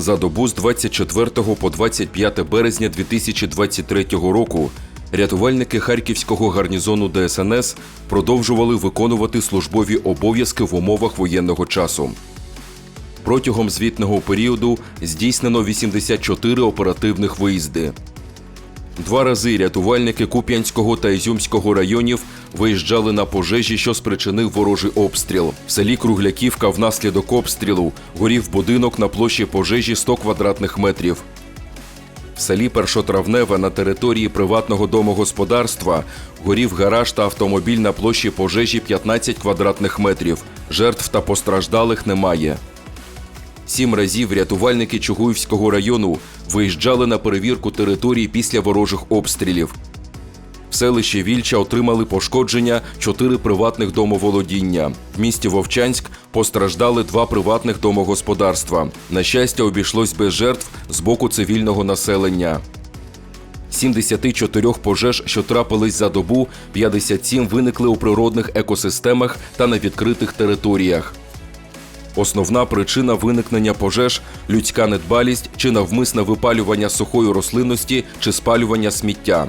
За добу з 24 по 25 березня 2023 року рятувальники Харківського гарнізону ДСНС продовжували виконувати службові обов'язки в умовах воєнного часу. Протягом звітного періоду здійснено 84 оперативних виїзди. Два рази рятувальники Куп'янського та Ізюмського районів виїжджали на пожежі, що спричинив ворожий обстріл. В селі Кругляківка внаслідок обстрілу горів будинок на площі пожежі 100 квадратних метрів. В селі Першотравневе на території приватного домогосподарства горів гараж та автомобіль на площі пожежі 15 квадратних метрів. Жертв та постраждалих немає. Сім разів рятувальники Чугуївського району виїжджали на перевірку території після ворожих обстрілів. В селищі Вільча отримали пошкодження чотири приватних домоволодіння. В місті Вовчанськ постраждали два приватних домогосподарства. На щастя, обійшлось без жертв з боку цивільного населення. 74 пожеж, що трапились за добу, 57 виникли у природних екосистемах та на відкритих територіях. Основна причина виникнення пожеж людська недбалість чи навмисне випалювання сухої рослинності чи спалювання сміття.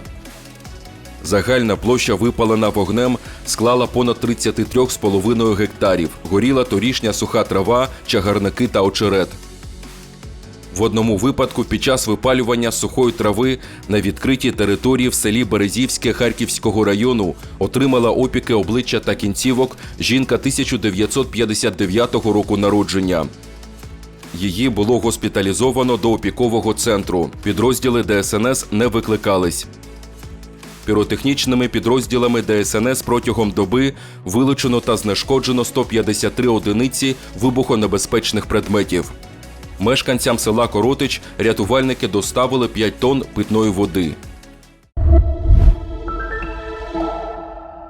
Загальна площа випалена вогнем склала понад 33,5 гектарів. Горіла торішня суха трава, чагарники та очерет. В одному випадку під час випалювання сухої трави на відкритій території в селі Березівське Харківського району отримала опіки обличчя та кінцівок жінка 1959 року народження. Її було госпіталізовано до опікового центру. Підрозділи ДСНС не викликались. Піротехнічними підрозділами ДСНС протягом доби вилучено та знешкоджено 153 одиниці вибухонебезпечних предметів. Мешканцям села Коротич рятувальники доставили 5 тонн питної води.